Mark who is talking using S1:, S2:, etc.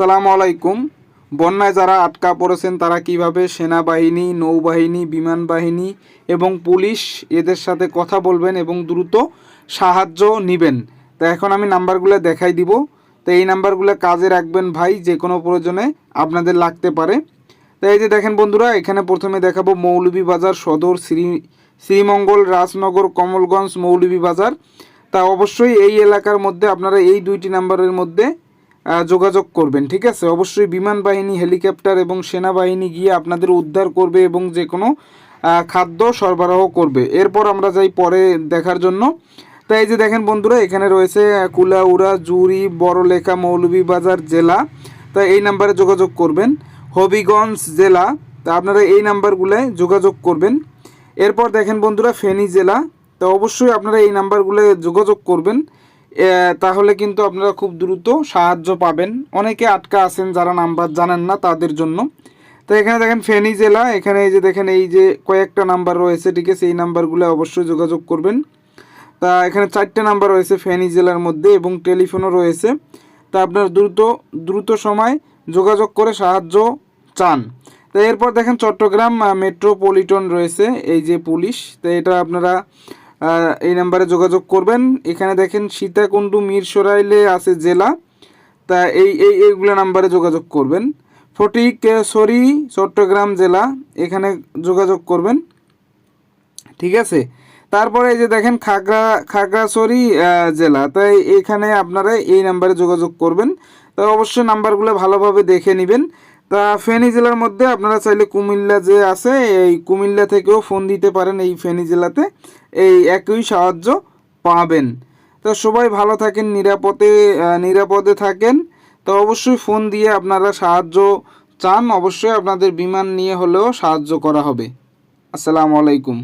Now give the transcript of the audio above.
S1: আসসালামু আলাইকুম। বন্যায় যারা আটকা পড়েছেন, তারা কীভাবে সেনাবাহিনী, নৌবাহিনী বিমান বাহিনী এবং পুলিশ এদের সাথে কথা বলবেন এবং দ্রুত সাহায্য নেবেন? তো এখন আমি নাম্বারগুলো দেখাই দিব। তো এই নাম্বারগুলো কাজে রাখবেন ভাই, যে কোনো প্রয়োজনে আপনাদের লাগতে পারে। তো এই যে দেখেন বন্ধুরা, এখানে প্রথমে দেখাবো মৌলভীবাজার সদর, শ্রী, শ্রীমঙ্গল, রাজনগর, কমলগঞ্জ, মৌলভীবাজার। তা অবশ্যই এই এলাকার মধ্যে আপনারা এই দুইটি নাম্বারের মধ্যে যোগাযোগ করবেন, ঠিক আছে? অবশ্যই বিমান বাহিনী, হেলিকপ্টার এবং সেনাবাহিনী গিয়ে আপনাদের উদ্ধার করবে এবং যে কোনো খাদ্য সরবরাহ করবে। এরপর আমরা যাই পরে দেখার জন্য। তো এই যে দেখেন বন্ধুরা, এখানে রয়েছে কুলাউড়া জুরি বড়লেখা, মৌলভীবাজার জেলা। তা এই নাম্বারে যোগাযোগ করবেন, হবিগঞ্জ জেলা। তা আপনারা এই নাম্বারগুলোয় যোগাযোগ করবেন। এরপর দেখেন বন্ধুরা, ফেনী জেলা। তো অবশ্যই আপনারা এই নাম্বারগুলো যোগাযোগ করবেন। তাহলে কিন্তু আপনারা খুব দ্রুত সাহায্য পাবেন। অনেকে আটকা আছেন, যারা নাম্বার জানেন না তাদের জন্য। তো এখানে দেখেন, ফেনী জেলা, এখানে এই যে দেখেন, এই যে কয়েকটা নাম্বার রয়েছে, ঠিক আছে? এই নাম্বারগুলো অবশ্যই যোগাযোগ করবেন। তা এখানে চারটে নাম্বার রয়েছে ফেনী জেলার মধ্যে এবং টেলিফোনও রয়েছে। তা আপনার দ্রুত দ্রুত সময় যোগাযোগ করে সাহায্য চান। তো এরপর দেখেন, চট্টগ্রাম মেট্রোপলিটন রয়েছে, এই যে পুলিশ। তো এটা আপনারা এই নাম্বারে যোগাযোগ করবেন। এখানে দেখেন সীতাকুণ্ডু মিরসরাইলে আছে জেলা। তা এই এই, এইগুলো নাম্বারে যোগাযোগ করবেন। ফটিক সরি চট্টগ্রাম জেলা, এখানে যোগাযোগ করবেন। ঠিক আছে? তারপরে এই যে দেখেন খাগড়া, খাগড়াছড়ি জেলা। তাই এখানে আপনারা এই নাম্বারে যোগাযোগ করবেন। তো অবশ্যই নাম্বারগুলো ভালোভাবে দেখে নেবেন। তা ফেনী জেলার মধ্যে আপনারা চাইলে কুমিল্লা যে আছে, এই কুমিল্লা থেকেও ফোন দিতে পারেন এই ফেনী জেলাতে। এই একই সাহায্য পাবেন। তো সবাই ভালো থাকেন, নিরাপদে নিরাপদে থাকেন। তো অবশ্যই ফোন দিয়ে আপনারা সাহায্য চান। অবশ্যই আপনাদের বিমান নিয়ে হলেও সাহায্য করা হবে। আসসালামু আলাইকুম।